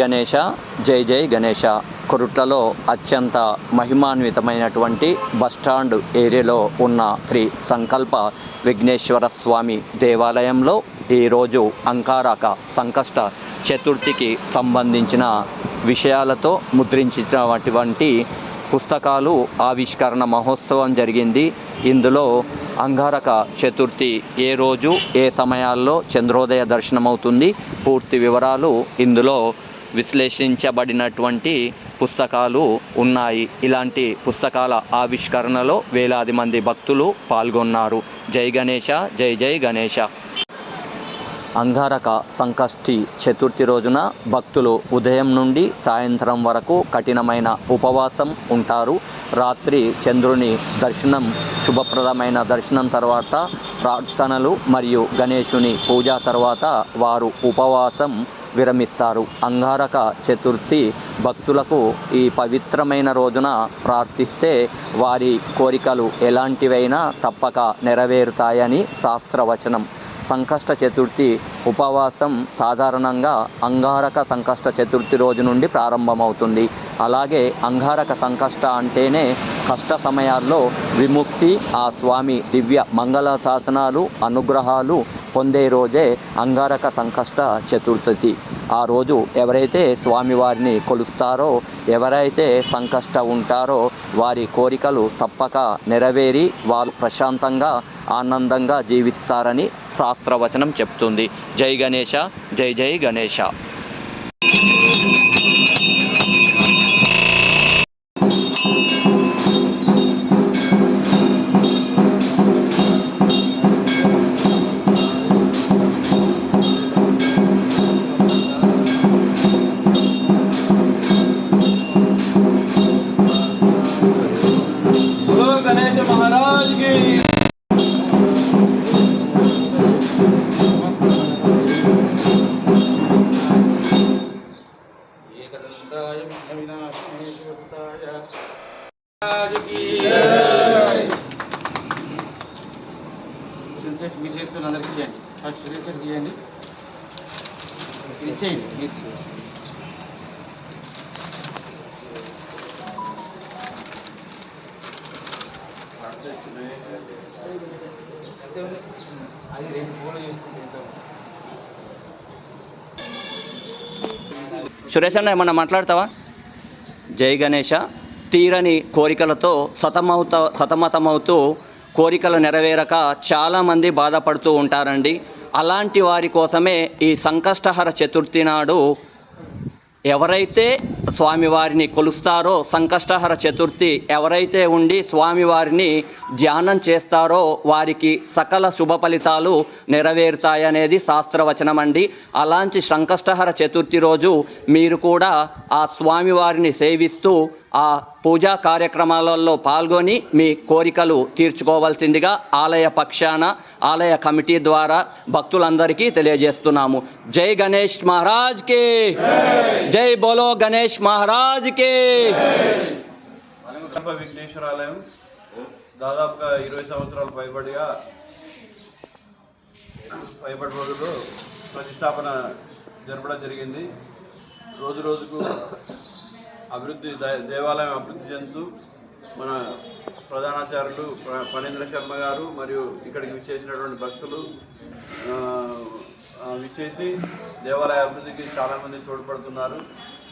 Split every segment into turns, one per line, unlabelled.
గణేష జై జై గణేష కొరుట్లలో అత్యంత మహిమాన్వితమైనటువంటి బస్టాండ్ ఏరియాలో ఉన్న శ్రీ సంకల్ప విఘ్నేశ్వర స్వామి దేవాలయంలో ఈరోజు అంకారక సంకష్ట చతుర్థికి సంబంధించిన విషయాలతో ముద్రించినటువంటి పుస్తకాలు ఆవిష్కరణ మహోత్సవం జరిగింది. ఇందులో అంగారక చతుర్థి ఏ రోజు ఏ సమయాల్లో చంద్రోదయ దర్శనమవుతుంది? పూర్తి వివరాలు ఇందులో విశ్లేషించబడినటువంటి పుస్తకాలు ఉన్నాయి. ఇలాంటి పుస్తకాల ఆవిష్కరణలో వేలాది మంది భక్తులు పాల్గొన్నారు. జై గణేష జై జై గణేష అంగారక సంకష్టి చతుర్థి రోజున భక్తులు ఉదయం నుండి సాయంత్రం వరకు కఠినమైన ఉపవాసం ఉంటారు. రాత్రి చంద్రుని దర్శనం శుభప్రదమైన దర్శనం తర్వాత ప్రార్థనలు మరియు గణేశుని పూజ తర్వాత వారు ఉపవాసం విరమిస్తారు. అంగారక చతుర్థి భక్తులకు ఈ పవిత్రమైన రోజున ప్రార్థిస్తే వారి కోరికలు ఎలాంటివైనా తప్పక నెరవేరుతాయని శాస్త్రవచనం. సంకష్ట చతుర్థి ఉపవాసం సాధారణంగా అంగారక సంకష్ట చతుర్థి రోజు నుండి ప్రారంభమవుతుంది. అలాగే అంగారక సంకష్ట అంటేనే కష్ట సమయాల్లో విముక్తి ఆ స్వామి దివ్య మంగళ శాసనాలు అనుగ్రహాలు పొందే రోజే అంగారక సంకష్ట చతుర్థి. ఆ రోజు ఎవరైతే స్వామివారిని కొలుస్తారో ఎవరైతే సంకష్ట ఉంటారో వారి కోరికలు తప్పక నెరవేరి వారు ప్రశాంతంగా ఆనందంగా జీవిస్తారని శాస్త్రవచనం చెప్తుంది. జై గణేష జై జై గణేష
గణేష్ స్క్రీన్ సెట్ మీ చేతులు అందరికి ఇవ్వండి ఫస్ట్ రీసెట్ సెట్ ఇది ఇచ్చేయండి మీరు అది రెండు ఫోన్లు చేసుకుంటే ఎంత
సురేష్ అన్న ఏమన్నా మాట్లాడతావా? జై గణేష. తీరని కోరికలతో సతమవుత సతమతమవుతూ కోరికలు నెరవేరక చాలామంది బాధపడుతూ ఉంటారండి. అలాంటి వారి కోసమే ఈ సంకష్టహర చతుర్థి నాడు ఎవరైతే స్వామివారిని కొలుస్తారో సంకష్టహర చతుర్థి ఎవరైతే ఉండి స్వామివారిని ధ్యానం చేస్తారో వారికి సకల శుభ ఫలితాలు నెరవేరుతాయనేది శాస్త్రవచనం అండి అలాంటి సంకష్టహర చతుర్థి రోజు మీరు కూడా ఆ స్వామివారిని సేవిస్తూ ఆ పూజా కార్యక్రమాలలో పాల్గొని మీ కోరికలు తీర్చుకోవాల్సిందిగా ఆలయ పక్షాన ఆలయ కమిటీ ద్వారా భక్తులందరికీ తెలియజేస్తున్నాము. జై గణేష్ మహారాజ్కి! జై బోలో గణేష్ మహారాజ్కి
గణప విఘ్నేశ్వరాలయం దాదాపుగా ఇరవై సంవత్సరాలు పైబడిగా పైబడి రోజులు ప్రతిష్టాపన జరపడం జరిగింది. రోజు రోజుకు అభివృద్ధి దేవాలయం అభివృద్ధి చెందుతూ మన ప్రధానాచార్యులు ప్ర- శర్మ గారు మరియు ఇక్కడికి విచ్చేసినటువంటి భక్తులు విచ్చేసి దేవాలయ అభివృద్ధికి చాలామంది తోడ్పడుతున్నారు.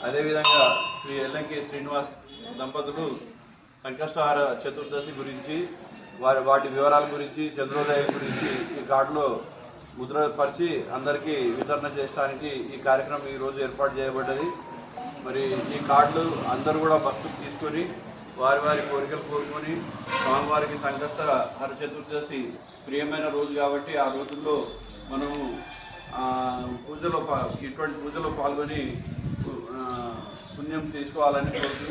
అదేవిధంగా శ్రీ ఎల్లంకి శ్రీనివాస్ దంపతులు సంకష్టహార చతుర్దశి గురించి వారి వాటి వివరాల గురించి చంద్రోదయం గురించి ఈ కార్డులో ముద్రపరిచి అందరికీ వితరణ చేయడానికి ఈ కార్యక్రమం ఈరోజు ఏర్పాటు చేయబడ్డది. మరి ఈ కార్డులు అందరూ కూడా భక్తులు తీసుకొని వారి వారి కోరికలు కోరుకొని స్వామివారికి సంకష్ట హర చతుర్దశి ప్రియమైన రోజు కాబట్టి ఆ రోజుల్లో మనము పూజలో ఇటువంటి పూజలో పాల్గొని పుణ్యం తీసుకోవాలని కోరుతూ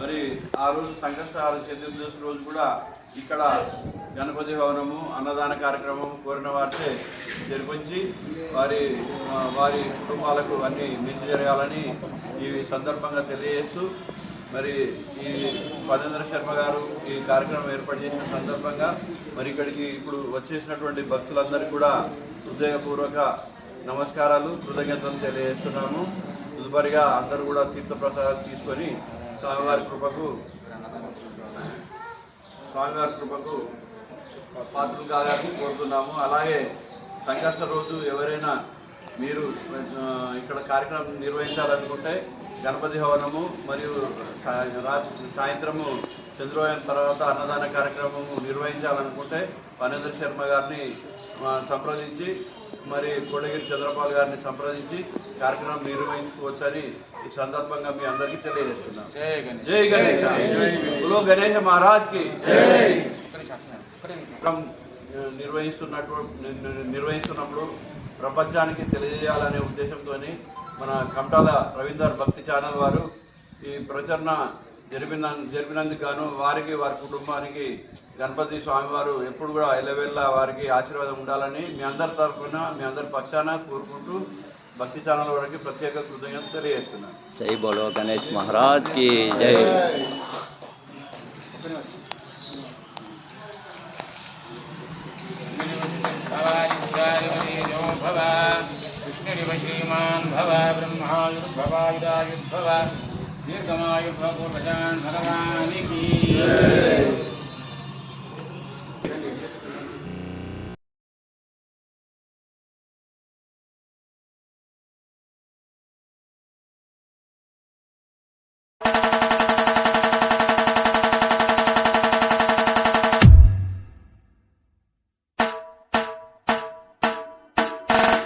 మరి ఆ రోజు సంకష్టహార చతుర్దశి రోజు కూడా ఇక్కడ గణపతి భవనము అన్నదాన కార్యక్రమం కోరిన వారితే జరిపించి వారి వారి కుటుంబాలకు అన్ని మంచి జరగాలని ఈ సందర్భంగా తెలియజేస్తూ మరి ఈ పదేంద్ర శర్మ గారు ఈ కార్యక్రమం ఏర్పాటు చేసిన సందర్భంగా మరి ఇక్కడికి ఇప్పుడు వచ్చేసినటువంటి భక్తులందరికీ కూడా హృదయపూర్వక నమస్కారాలు కృతజ్ఞతలు తెలియజేస్తున్నాము. తదుపరిగా అందరూ కూడా తీర్థప్రసాదాలు తీసుకొని స్వామివారి కృపకు స్వామివారి కృపకు పాత్రలు కాదని కోరుతున్నాము. అలాగే సంకష్ట రోజు ఎవరైనా మీరు ఇక్కడ కార్యక్రమం నిర్వహించాలనుకుంటే గణపతి హవనము మరియు సాయంత్రము చంద్రోదయం తర్వాత అన్నదాన కార్యక్రమము నిర్వహించాలనుకుంటే పనేంద్ర శర్మ గారిని సంప్రదించి మరి కోటగిరి చంద్రపాల్ గారిని సంప్రదించి కార్యక్రమం నిర్వహించుకోవచ్చని ఈ సందర్భంగా మీ అందరికీ తెలియజేస్తున్నాం
జై గణేష్.
గణేష. బులో గణేష. మహారాజ్కి
ఒక్క నిమిషం, అట్లనే, ఒక్కటే నిమిషం.
కార్యక్రమం ఆ, నిర్వహిస్తున్నట్టు ని- ని- నిర్వహిస్తున్నప్పుడు ప్రపంచానికి తెలియజేయాలనే ఉద్దేశంతో మన కమటాల రవీందర్ భక్తి ఛానల్ వారు ఈ ప్రచరణ జరిపిన జరిపినందుకు గాను వారికి వారి కుటుంబానికి గణపతి స్వామివారు ఎప్పుడు కూడా ఎల్లవెల్ల వారికి ఆశీర్వాదం ఉండాలని మీ అందరి తరఫున మీ అందరి పక్షాన కోరుకుంటూ భక్తి ఛానల్ వారికి ప్రత్యేక కృతజ్ఞత తెలియజేస్తున్నాను.
జై బోలో గణేష్ మహారాజ్కి జై.
દીર્ઘમાયુ ભગવાન ભગવાન કી